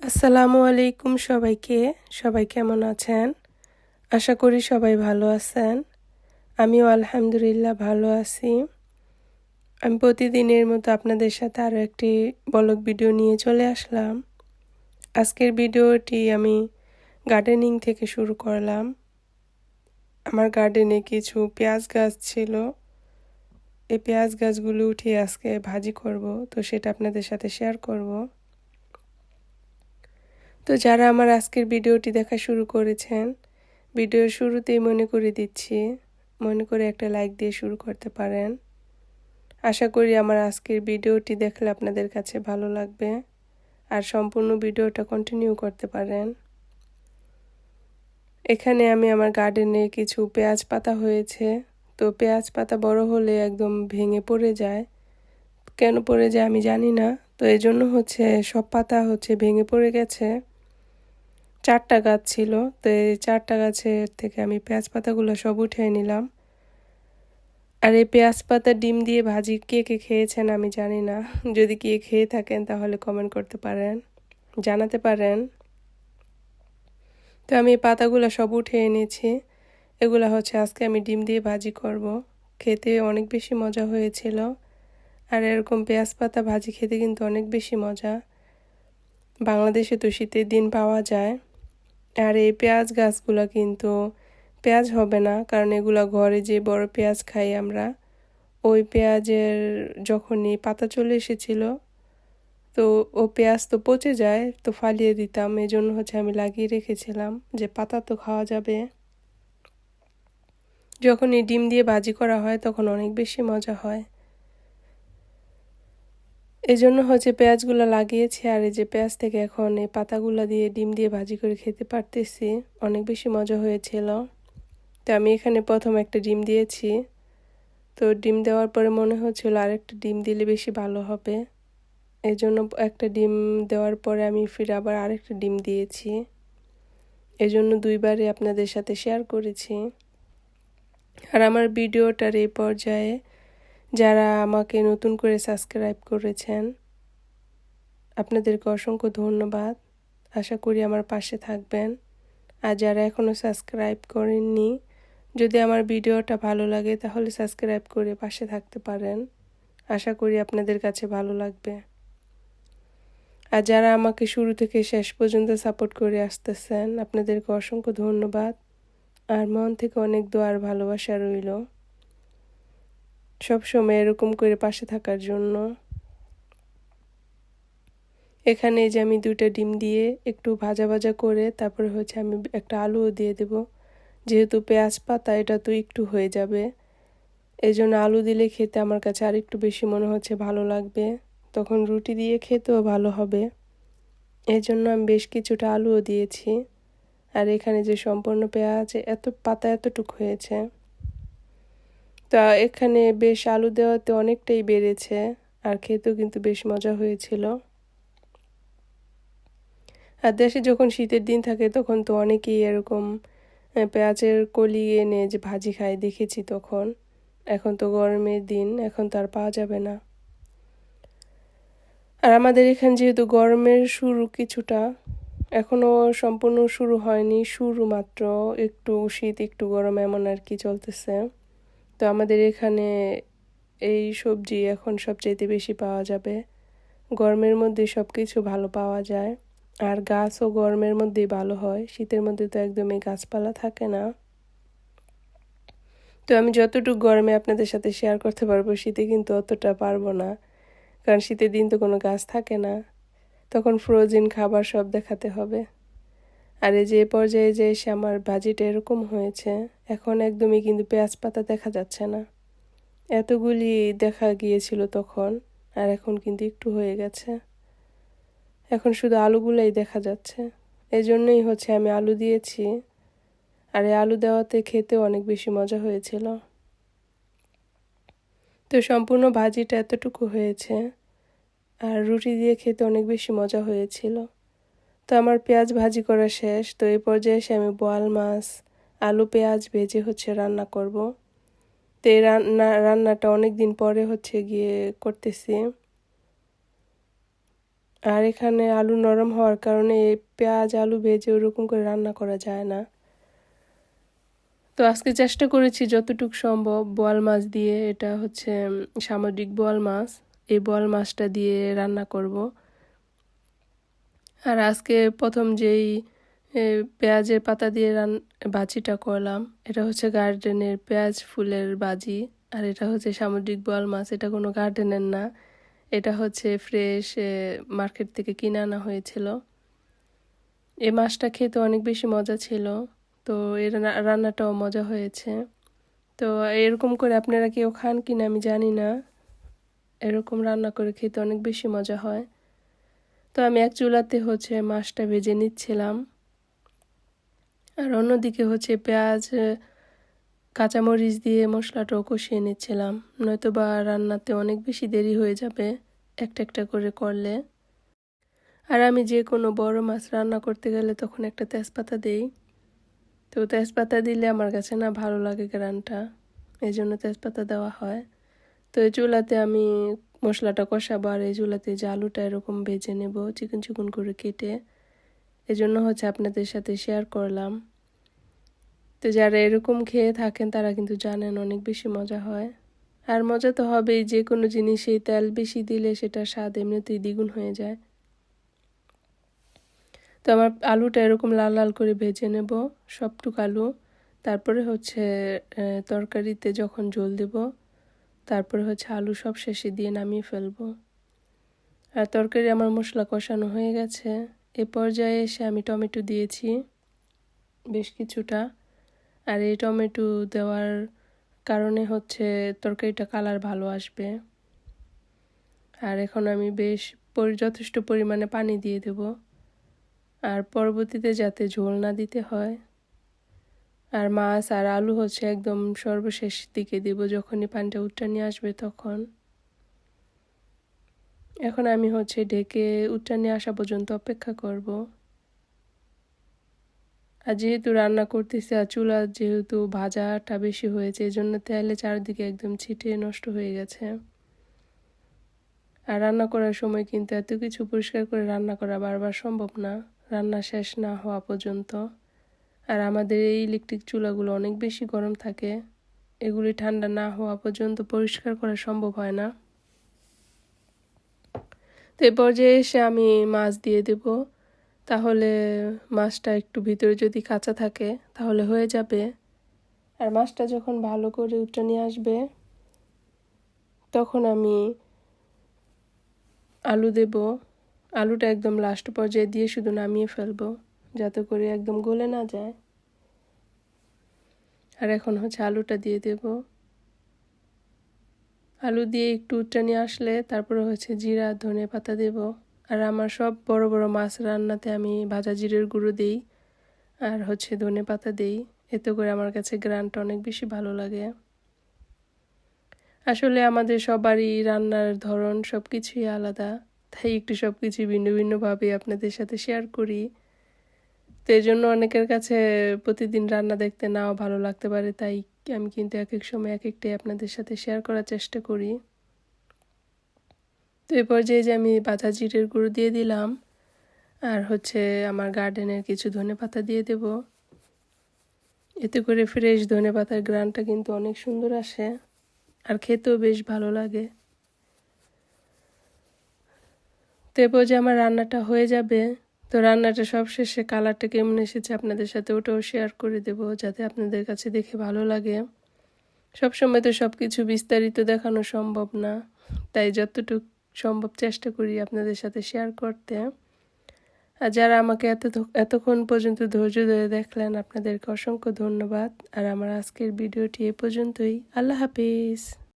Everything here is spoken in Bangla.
আসসালামু আলাইকুম সবাইকে। সবাই কেমন আছেন? আশা করি সবাই ভালো আছেন। আমিও আলহামদুলিল্লাহ ভালো আছি। আমি প্রতিদিনের মতো আপনাদের সাথে আরও একটি বলক ভিডিও নিয়ে চলে আসলাম। আজকের ভিডিওটি আমি গার্ডেনিং থেকে শুরু করলাম। আমার গার্ডেনে কিছু পেঁয়াজ গাছ ছিল। এই পেঁয়াজ গাছগুলো উঠিয়ে আজকে ভাজি করব। তো সেটা আপনাদের সাথে শেয়ার করব। তো যারা আমার আজকের ভিডিওটি দেখা শুরু করেছেন ভিডিওর শুরুতেই মনে করে দিচ্ছি, মনে করে একটা লাইক দিয়ে শুরু করতে পারেন। আশা করি আমার আজকের ভিডিওটি দেখলে আপনাদের কাছে ভালো লাগবে আর সম্পূর্ণ ভিডিওটা কন্টিনিউ করতে পারেন। এখানে আমি আমার গার্ডেনে কিছু পেঁয়াজ পাতা হয়েছে, তো পেঁয়াজ পাতা বড় হলে একদম ভেঙে পড়ে যায়। কেন পড়ে যায় আমি জানি না, তো এই জন্য হচ্ছে সব পাতা হচ্ছে ভেঙে পড়ে গেছে। চারটা গাছ ছিল, তো এই চারটা গাছের থেকে আমি পেঁয়াজ পাতাগুলো সব উঠিয়ে নিলাম। আর এই পেঁয়াজ পাতা ডিম দিয়ে ভাজি কে কে খেয়েছেন আমি জানি না। যদি কে খেয়ে থাকেন তাহলে কমেন্ট করতে পারেন, জানাতে পারেন। তো আমি পাতাগুলো সব উঠিয়ে এনেছি এগুলো হচ্ছে আজকে আমি ডিম দিয়ে ভাজি করব। খেতে অনেক বেশি মজা হয়েছিল। আর এরকম পেঁয়াজ পাতা ভাজি খেতে কিন্তু অনেক বেশি মজা। বাংলাদেশে তো শীতের দিন পাওয়া যায়। আর এই পেঁয়াজ গাছগুলো কিন্তু পেঁয়াজ হবে না, কারণ এগুলো ঘরে যে বড় পেঁয়াজ খাই আমরা, ওই পেঁয়াজের যখনই পাতা চলে এসেছিল, তো ও পেঁয়াজ তো পচে যায়, তো ফালিয়ে দিতাম। এই জন্য হচ্ছে আমি লাগিয়ে রেখেছিলাম যে পাতা তো খাওয়া যাবে। যখন এই ডিম দিয়ে ভাজি করা হয়, তখন অনেক বেশি মজা হয়। এই জন্য হচ্ছে পেঁয়াজগুলো লাগিয়েছি আর এই যে পেঁয়াজ থেকে এখন এই পাতাগুলো দিয়ে ডিম দিয়ে ভাজি করে খেতে পারতেছি। অনেক বেশি মজা হয়েছিল। তো আমি এখানে প্রথম একটা ডিম দিয়েছি। তো ডিম দেওয়ার পরে মনে হচ্ছিল আরেকটা ডিম দিলে বেশি ভালো হবে। এই জন্য একটা ডিম দেওয়ার পরে আমি ফিরে আবার আরেকটা ডিম দিয়েছি। এই জন্য দুইবারে আপনাদের সাথে শেয়ার করেছি। আর আমার ভিডিওটার এই পর্যায়ে যারা আমাকে নতুন করে সাবস্ক্রাইব করেছেন, আপনাদেরকে অসংখ্য ধন্যবাদ। আশা করি আমার পাশে থাকবেন। আর যারা এখনও সাবস্ক্রাইব করেননি, যদি আমার ভিডিওটা ভালো লাগে তাহলে সাবস্ক্রাইব করে পাশে থাকতে পারেন। আশা করি আপনাদের কাছে ভালো লাগবে। আর যারা আমাকে শুরু থেকে শেষ পর্যন্ত সাপোর্ট করে আসতেছেন, আপনাদেরকে অসংখ্য ধন্যবাদ। আর মন থেকে অনেক দোয়ার ভালোবাসা রইল। সব সময় এরকম করে পাশে থাকার জন্য। এখানে যে আমি দুইটা ডিম দিয়ে একটু ভাজা ভাজা করে তারপরে হচ্ছে আমি একটা আলুও দিয়ে দেব। যেহেতু পেঁয়াজ পাতা, এটা তো একটু হয়ে যাবে। এই জন্য আলু দিলে খেতে আমার কাছে আর একটু বেশি মনে হচ্ছে ভালো লাগবে। তখন রুটি দিয়ে খেতেও ভালো হবে। এই জন্য আমি বেশ কিছুটা আলুও দিয়েছি। আর এখানে যে সম্পূর্ণ পেঁয়াজ, এত পাতা এতটুকু হয়েছে। তা এখানে বেশ আলু দেওয়াতে অনেকটাই বেড়েছে, আর খেতেও কিন্তু বেশ মজা হয়েছিল। আর দেশে যখন শীতের দিন থাকে, তখন তো অনেকেই এরকম পেঁয়াজের কলি এনে যে ভাজি খায়, দেখেছি তখন। এখন তো গরমের দিন, এখন তো আর পাওয়া যাবে না। আর আমাদের এখানে যেহেতু গরমের শুরু কিছুটা এখনও সম্পূর্ণ শুরু হয়নি, শুরু মাত্র একটু শীত, একটু গরম, এমন আর কি চলতেছে। তো আমাদের এখানে এই সবজি এখন সবচাইতে বেশি পাওয়া যাবে। গরমের মধ্যে সব কিছু ভালো পাওয়া যায়। আর গাছও গরমের মধ্যেই ভালো হয়। শীতের মধ্যে তো একদমই গাছপালা থাকে না। তো আমি যতটুকু গরমে আপনাদের সাথে শেয়ার করতে পারব, শীতে কিন্তু অতটা পারব না। কারণ শীতের দিন তো কোনো গাছ থাকে না। তখন ফ্রোজেন খাবার সব দেখাতে হবে। আর এই যে পর্যায়ে যে এসে আমার ভাজিটা এরকম হয়েছে, এখন একদমই কিন্তু পেঁয়াজ পাতা দেখা যাচ্ছে না। এতগুলি দেখা গিয়েছিল তখন, আর এখন কিন্তু একটু হয়ে গেছে। এখন শুধু আলুগুলাই দেখা যাচ্ছে। এই জন্যই হচ্ছে আমি আলু দিয়েছি। আর এই আলু দেওয়াতে খেতে অনেক বেশি মজা হয়েছিল। তো সম্পূর্ণ ভাজিটা এতটুকু হয়েছে, আর রুটি দিয়ে খেতে অনেক বেশি মজা হয়েছিল। তো আমার পেঁয়াজ ভাজি করা শেষ। তো এই পর্যায়ে এসে আমি বোয়াল মাছ, আলু, পেঁয়াজ ভেজে হচ্ছে রান্না করব। তো এই রান্না, রান্নাটা অনেক দিন পরে হচ্ছে গিয়ে করতেছি। আর এখানে আলু নরম হওয়ার কারণে এই পেঁয়াজ, আলু ভেজে ওরকম করে রান্না করা যায় না। তো আজকে চেষ্টা করেছি যতটুকু সম্ভব বোয়াল মাছ দিয়ে এটা হচ্ছে সামুদ্রিক বোয়াল মাছ, এই বোয়াল মাছটা দিয়ে রান্না করব। আর আজকে প্রথম যেই পেঁয়াজের পাতা দিয়ে রান, বাজিটা করলাম, এটা হচ্ছে গার্ডেনের পেঁয়াজ ফুলের বাজি, আর এটা হচ্ছে সামুদ্রিক বোয়াল মাছ, এটা কোনো গার্ডেনের না, এটা হচ্ছে ফ্রেশ মার্কেট থেকে কিনে আনা হয়েছিল। এই মাছটা খেতে অনেক বেশি মজা ছিল, তো এর রান্নাটাও মজা হয়েছে। তো এরকম করে আপনারা কেউ খান কিনা আমি জানি না, এরকম রান্না করে খেতে অনেক বেশি মজা হয়। তো আমি এক চুলাতে হচ্ছে মাছটা ভেজে নিচ্ছিলাম। আর অন্যদিকে হচ্ছে পেঁয়াজ, কাঁচামরিচ দিয়ে মশলাটাও কষিয়ে নিচ্ছিলাম। নয়তো বা রান্নাতে অনেক বেশি দেরি হয়ে যাবে একটা একটা করে করলে। আর আমি যে কোনো বড় মাছ রান্না করতে গেলে তখন একটা তেজপাতা দেই। তো তেজপাতা দিলে আমার কাছে না ভালো লাগে গ্রানটা এই জন্য তেজপাতা দেওয়া হয়। তো এই চুলাতে আমি মশলাটা কষাবো আর এই চুলাতে যে আলুটা এরকম ভেজে নেব, চিকন চিকন করে কেটে। এজন্য হচ্ছে আপনাদের সাথে শেয়ার করলাম। তো যারা এরকম খেয়ে থাকেন, তারা কিন্তু জানেন অনেক বেশি মজা হয়। আর মজা তো হবেই, যে কোনো জিনিসে তেল বেশি দিলে সেটা স্বাদ এমনিতেই দ্বিগুণ হয়ে যায়। তো আমার আলুটা এরকম লাল লাল করে ভেজে নেব, সবটুক আলু। তারপরে হচ্ছে তরকারিতে যখন জল দেব তারপরে হচ্ছে আলু সব শেষে দিয়ে নামিয়ে ফেলব। আর তরকারি আমার মশলা কষানো হয়ে গেছে। এ পর্যায়ে এসে আমি টমেটো দিয়েছি, বেশ কিছুটা। আর এই টমেটো দেওয়ার কারণে হচ্ছে তরকারিটা কালার ভালো আসবে। আর এখন আমি বেশ যথেষ্ট পরিমাণে পানি দিয়ে দেব। আর পরবর্তীতে যাতে ঝোল না দিতে হয় আর মাছ আর আলু হচ্ছে একদম সর্বশেষ দিকে দিব যখনই পানিটা উঠটা নিয়ে আসবে তখন। এখন আমি হচ্ছে ঢেকে উঠটা নিয়ে আসা পর্যন্ত অপেক্ষা করব। আর যেহেতু রান্না করতেছি আর চুলা যেহেতু ভাজাটা বেশি হয়েছে এই জন্য তেলে চারদিকে একদম ছিটে নষ্ট হয়ে গেছে। আর রান্না করার সময় কিন্তু এত কিছু পরিষ্কার করে রান্না করা বারবার সম্ভব না। রান্না শেষ না হওয়া পর্যন্ত। আর আমাদের এই ইলেকট্রিক চুলাগুলো অনেক বেশি গরম থাকে। এগুলি ঠান্ডা না হওয়া পর্যন্ত পরিষ্কার করা সম্ভব হয় না। তো এ পর্যায়ে এসে আমি মাছ দিয়ে দেব। তাহলে মাছটা একটু ভিতরে যদি কাঁচা থাকে, তাহলে হয়ে যাবে। আর মাছটা যখন ভালো করে উঠে নিয়ে আসবে, তখন আমি আলু দেব। আলুটা একদম লাস্ট পর্যায়ে দিয়ে শুধু নামিয়ে ফেলব। যাতে করে একদম গলে না যায়। আর এখন হচ্ছে আলুটা দিয়ে দেব। আলু দিয়ে একটু উচ্চানি আসলে তারপরে হচ্ছে জিরা, ধনে পাতা দেব। আর আমার সব বড় বড় মাছ রান্নাতে আমি ভাজা জিরের গুঁড়ো দিই আর হচ্ছে ধনে পাতা দিই। এতে করে আমার কাছে গ্রানটা অনেক বেশি ভালো লাগে। আসলে আমাদের সবারই রান্নার ধরন সব কিছুই আলাদা। তাই একটু সব কিছুই ভিন্ন ভিন্নভাবে আপনাদের সাথে শেয়ার করি। তো এই জন্য অনেকের কাছে প্রতিদিন রান্না দেখতে নাও ভালো লাগতে পারে। তাই আমি কিন্তু এক এক সময় এক একটাই আপনাদের সাথে শেয়ার করার চেষ্টা করি। তো এ পর্যায়ে যে আমি বাঁচা জিরের গুঁড়ো দিয়ে দিলাম, আর হচ্ছে আমার গার্ডেনের কিছু ধনে পাতা দিয়ে দেব। এতে করে ফ্রেশ ধনে পাতার গ্রানটা কিন্তু অনেক সুন্দর আসে, আর খেতেও বেশ ভালো লাগে। তো এ পর্যায়ে আমার রান্নাটা হয়ে যাবে। তো রান্নাটা সব শেষে কালারটা কেমন এসেছে আপনাদের সাথে ওটাও শেয়ার করে দেব, যাতে আপনাদের কাছে দেখে ভালো লাগে। সবসময় তো সব কিছু বিস্তারিত দেখানো সম্ভব না, তাই যতটুকু সম্ভব চেষ্টা করি আপনাদের সাথে শেয়ার করতে। আর যারা আমাকে এত এতক্ষণ পর্যন্ত ধৈর্য ধরে দেখলেন, আপনাদেরকে অসংখ্য ধন্যবাদ। আর আমার আজকের ভিডিওটি এ পর্যন্তই। আল্লাহ হাফিজ।